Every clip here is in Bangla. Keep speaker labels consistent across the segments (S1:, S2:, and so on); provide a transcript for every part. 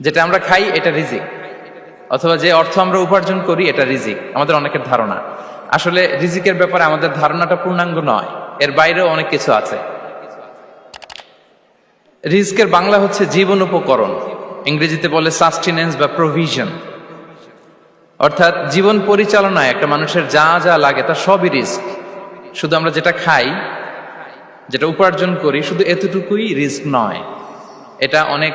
S1: যেটা আমরা খাই, এটা রিজিক। অথবা যে অর্থ আমরা উপার্জন করি, এটা রিজিক। আমাদের অনেকের ধারণা। আসলে রিজিকের ব্যাপারে আমাদের ধারণাটা পূর্ণাঙ্গ নয়। এর বাইরেও অনেক কিছু আছে। রিস্কের বাংলা হচ্ছে জীবন উপকরণ। ইংরেজিতে বলে সাস্টেনেন্স বা প্রভিশন অর্থাৎ জীবন পরিচালনায় একটা মানুষের যা যা লাগে তা সবই রিস্ক। শুধু আমরা যেটা খাই, যেটা উপার্জন করি, শুধু এতটুকুই রিস্ক নয়। এটা অনেক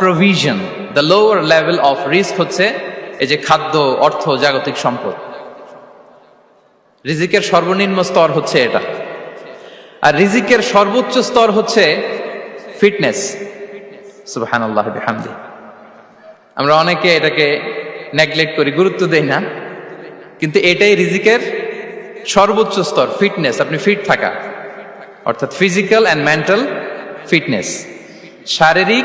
S1: provision the lower level of risk হচ্ছে এই যে খাদ্য, অর্থ, জাগতিক সম্পদ। রিজিকের সর্বনিম্ন স্তর হচ্ছে এটা। আর রিজিকের সর্বোচ্চ স্তর হচ্ছে ফিটনেস। আমরা অনেকে এটাকে নেগলেক্ট করি, গুরুত্ব দেই না। কিন্তু এটাই রিজিকের সর্বোচ্চ স্তর, ফিটনেস। আপনি ফিট থাকা। অর্থাৎ ফিজিক্যাল অ্যান্ড মেন্টাল ফিটনেস। শারীরিক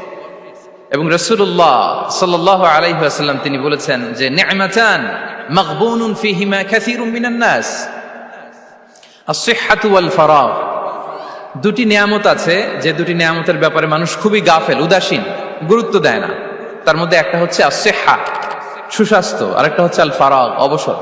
S1: এবং রসুল্লাহ সাল্লাহ আলাইহাল্লাম তিনি বলেছেন যে নেমাচান মকবুনুন ফিহিমা কাসীরুম মিনান নাস। as-sihhatu wal ফারাগ দুটি নিয়ামত আছে, যে দুটি নিয়ামতের ব্যাপারে মানুষ খুবই গাফেল, উদাসীন, গুরুত্ব দেয় না। তার মধ্যে একটা হচ্ছে আসেহা সুস্বাস্থ্য আর একটা হচ্ছে আল ফারাগ অবসর।